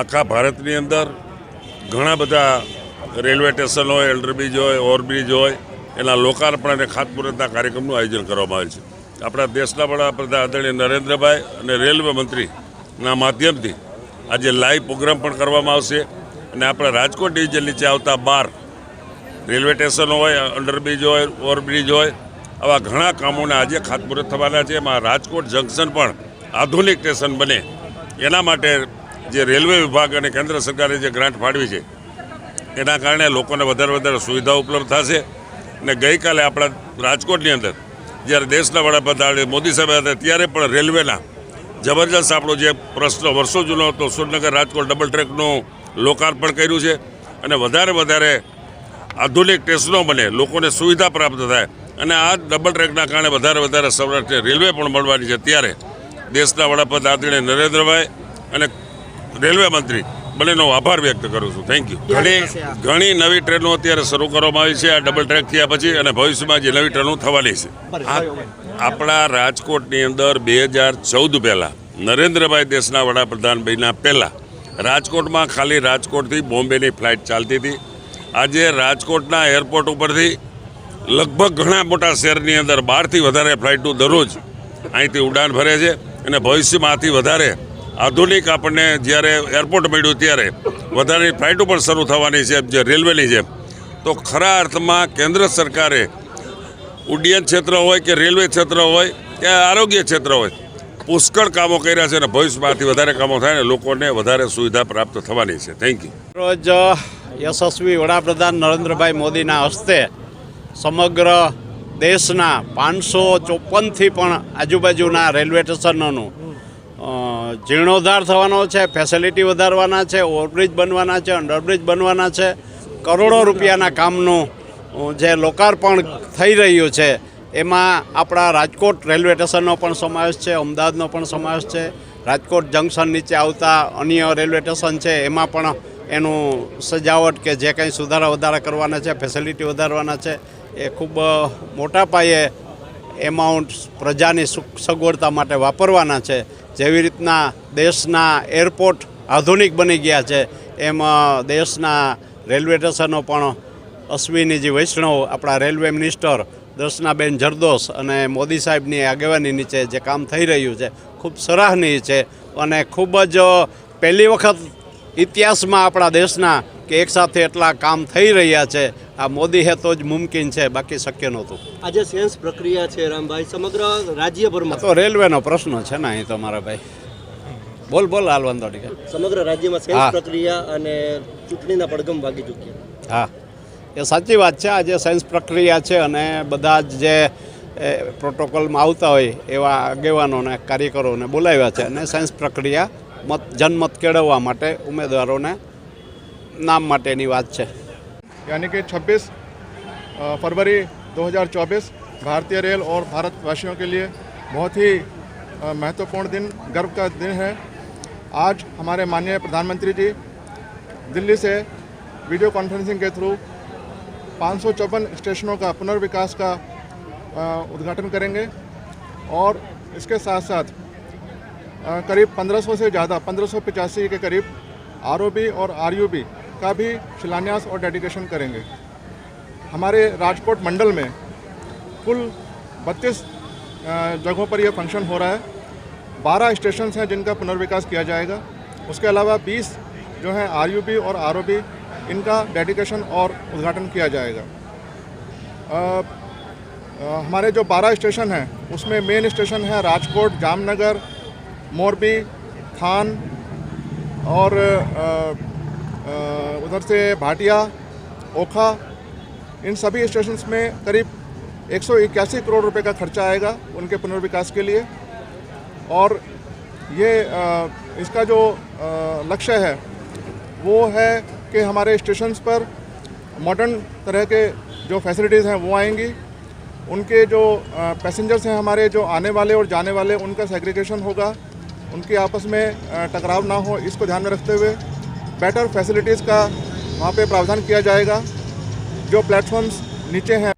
આખા ભારતની અંદર ઘણા બધા રેલવે સ્ટેશન હોય અંડરબ્રિજ હોય ઓવરબ્રિજ હોય, એના લોકાર્પણ અને ખાતમુહૂર્તના કાર્યક્રમનું આયોજન કરવામાં આવેલ છે. આપણા દેશના વડાપ્રધાન આદરણીય નરેન્દ્રભાઈ અને રેલવે મંત્રીના માધ્યમથી આજે લાઈવ પ્રોગ્રામ પણ કરવામાં આવશે અને આપણા રાજકોટ ડિવિઝન નીચે આવતા બાર રેલવે સ્ટેશન હોય અંડરબ્રિજ હોય ઓવરબ્રિજ હોય, આવા ઘણા કામોને આજે ખાતમુહૂર્ત થવાના છે. એમાં રાજકોટ જંકશન પણ આધુનિક સ્ટેશન બને. એના માટે જે રેલવે વિભાગ અને કેન્દ્ર સરકારે જે ગ્રાન્ટ ફાળવી છે, એના કારણે લોકોને વધારે વધારે સુવિધાઓ ઉપલબ્ધ થશે. અને ગઈકાલે આપણા રાજકોટની અંદર, જ્યારે દેશના વડાપ્રધાન મોદી સાહેબ હતા, ત્યારે પણ રેલવેના જબરજસ્ત આપણો જે પ્રશ્ન વર્ષો જૂનો હતો સુરનગર રાજકોટ ડબલ ટ્રેકનું લોકાર્પણ કર્યું છે. અને વધારે વધારે આધુનિક સ્ટેશનો બને, લોકોને સુવિધા પ્રાપ્ત થાય. અને આ ડબલ ટ્રેકના કારણે વધારે વધારે સૌરાષ્ટ્ર રેલવે પણ મળવાની છે. ત્યારે દેશના વડાપ્રધાન આદરણીય નરેન્દ્રભાઈ અને રેલવે મંત્રી બંનેનો આભાર વ્યક્ત કરું છું. થેન્ક યુ ઘણી ઘણી નવી ટ્રેનો અત્યારે શરૂ કરવામાં આવી છે. આ ડબલ ટ્રેક થયા પછી અને ભવિષ્યમાં જે નવી ટ્રેનો થવાની છે. આપણા રાજકોટની અંદર બે હજાર ચૌદ પહેલાં નરેન્દ્રભાઈ દેશના વડાપ્રધાન બન્યા પહેલાં રાજકોટમાં ખાલી રાજકોટથી બોમ્બેની ફ્લાઇટ ચાલતી હતી. આજે રાજકોટના એરપોર્ટ ઉપરથી લગભગ ઘણા મોટા શહેરની અંદર બારથી વધારે ફ્લાઇટો દરરોજ અહીંથી ઉડાન ભરે છે અને ભવિષ્યમાં આથી વધારે આધુનિક આપણને જ્યારે એરપોર્ટ મળ્યું ત્યારે વધારે ફ્લાઇટો પણ શરૂ થવાની છે, જે રેલવેની જેમ. તો ખરા અર્થમાં કેન્દ્ર સરકારે ઉડ્ડયન ક્ષેત્ર હોય કે રેલવે ક્ષેત્ર હોય કે આરોગ્ય ક્ષેત્ર હોય, પુષ્કળ કામો કર્યા છે અને ભવિષ્યમાંથી વધારે કામો થાય ને લોકોને વધારે સુવિધા પ્રાપ્ત થવાની છે. થેન્ક યુ રોજ યશસ્વી વડાપ્રધાન નરેન્દ્રભાઈ મોદીના હસ્તે સમગ્ર દેશના પાંચસો ચોપનથી પણ આજુબાજુના રેલવે સ્ટેશનોનું જીર્ણોદ્ધાર થવાનો છે ફેસિલિટી વધારવાના છે ઓવરબ્રિજ બનવાના છે અંડરબ્રિજ બનવાના છે. કરોડો રૂપિયાના કામનું જે લોકાર્પણ થઈ રહ્યું છે, એમાં આપણા રાજકોટ રેલવે સ્ટેશનનો પણ સમાવેશ છે, અમદાવાદનો પણ સમાવેશ છે. રાજકોટ જંકશન નીચે આવતા અન્ય રેલવે સ્ટેશન છે, એમાં પણ એનું સજાવટ કે જે કંઈ સુધારા વધારા કરવાના છે ફેસિલિટી વધારવાના છે, એ ખૂબ મોટા પાયે એમાઉન્ટ પ્રજાની સુખ સગવડતા માટે વાપરવાના છે. જેવી રીતના દેશના એરપોર્ટ આધુનિક બની ગયા છે, એમ દેશના રેલવે સ્ટેશનો પણ અશ્વિનીજી વૈષ્ણવ, આપણા રેલવે મિનિસ્ટર દર્શનાબેન જરદોસ અને મોદી સાહેબની આગેવાની નીચે જે કામ થઈ રહ્યું છે, ખૂબ સરાહનીય છે અને ખૂબ જ પહેલી વખત ઇતિહાસમાં આપણા દેશના કે એકસાથે એટલા કામ થઈ રહ્યા છે આ મોદી હે તો જ મુમકિન છે બાકી શક્ય નહોતું. આજે સેન્સ પ્રક્રિયા છે રામભાઈ. સમગ્ર રાજ્યભરમાં. તો રેલવેનો પ્રશ્ન છે ને અહીં તો મારા ભાઈ. બોલ બોલ હાલ વાંધો નહીં. સમગ્ર રાજ્યમાં સેન્સ પ્રક્રિયા અને ચૂંટણીના પડઘમ વાગી ચૂક્યા. હા. એ સાચી વાત છે આજે સાયન્સ પ્રક્રિયા છે અને બધા જ જે પ્રોટોકોલમાં આવતા હોય એવા આગેવાનોને કાર્યકરોને બોલાવ્યા છે અને સાયન્સ પ્રક્રિયા મત જનમત કેળવવા માટે ઉમેદવારોને નામ માટેની વાત છે. यानी कि 26 अ, फरवरी 2024 भारतीय रेल और भारतवासियों के लिए बहुत ही महत्वपूर्ण दिन गर्व का दिन है। आज हमारे माननीय प्रधानमंत्री जी दिल्ली से वीडियो कॉन्फ्रेंसिंग के थ्रू पाँच स्टेशनों का पुनर्विकास का उद्घाटन करेंगे और इसके साथ साथ करीब 1500 से ज़्यादा पंद्रह के करीब आरओबी और आर का भी शिलान्यास और डेडिकेशन करेंगे। हमारे राजकोट मंडल में कुल 32 अ, जगहों पर यह फ़ंक्शन हो रहा है। 12 स्टेशन हैं जिनका पुनर्विकास किया जाएगा। उसके अलावा 20 जो हैं आर और आर इनका डेडिकेशन और उद्घाटन किया जाएगा। अ, अ, हमारे जो 12 स्टेशन हैं उसमें मेन स्टेशन है राजकोट जामनगर मोरबी थान और अ, उधर से भाटिया, ओखा, इन सभी स्टेशंस में करीब एक सौ इक्यासी करोड़ रुपए का खर्चा आएगा उनके पुनर्विकास के लिए। और ये इसका जो लक्ष्य है, वो है कि हमारे स्टेशंस पर मॉडर्न तरह के जो फैसिलिटीज़ हैं वो आएँगी। उनके जो पैसेंजर्स हैं हमारे, जो आने वाले और जाने वाले, उनका सेग्रीगेशन होगा। उनके आपस में टकराव ना हो, इसको ध्यान में रखते हुए बेटर फैसिलिटीज़ का वहाँ पे प्रावधान किया जाएगा जो प्लेटफॉर्म्स नीचे हैं